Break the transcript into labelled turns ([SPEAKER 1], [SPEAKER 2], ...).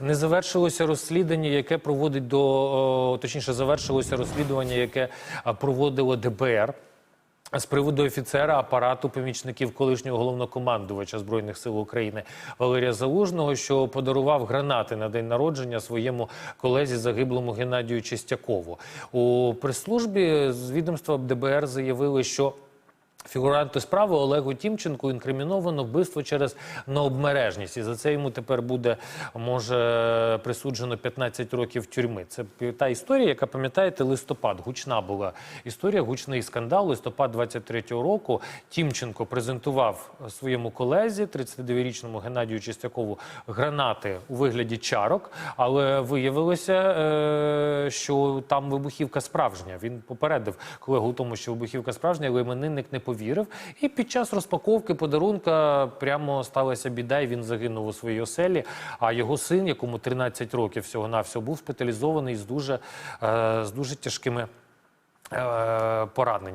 [SPEAKER 1] Не завершилося розслідування, яке проводить до точніше, завершилося розслідування, яке проводило ДБР. З приводу офіцера апарату помічників колишнього головнокомандувача збройних сил України Валерія Залужного, що подарував гранати на день народження своєму колезі загиблому Геннадію Чистякову. У прес-службі з відомства ДБР заявили, що Фігуранту справи Олегу Тімченку інкриміновано вбивство через необмережність, і за це йому тепер буде може присуджено 15 років тюрми. Це та історія, яка пам'ятаєте, листопад. Гучна була історія, гучний скандал. Листопад 23-го року Тімченко презентував своєму колезі, 39-річному Геннадію Чистякову, гранати у вигляді чарок, але виявилося, е, що там вибухівка справжня. Він попередив колегу тому, що вибухівка справжня, але іменинник не повірив. І під час розпаковки подарунка прямо сталася біда, і він загинув у своїй оселі. А його син, якому 13 років всього навсього був шпиталізований з дуже, е, з дуже тяжкими е, пораненнями.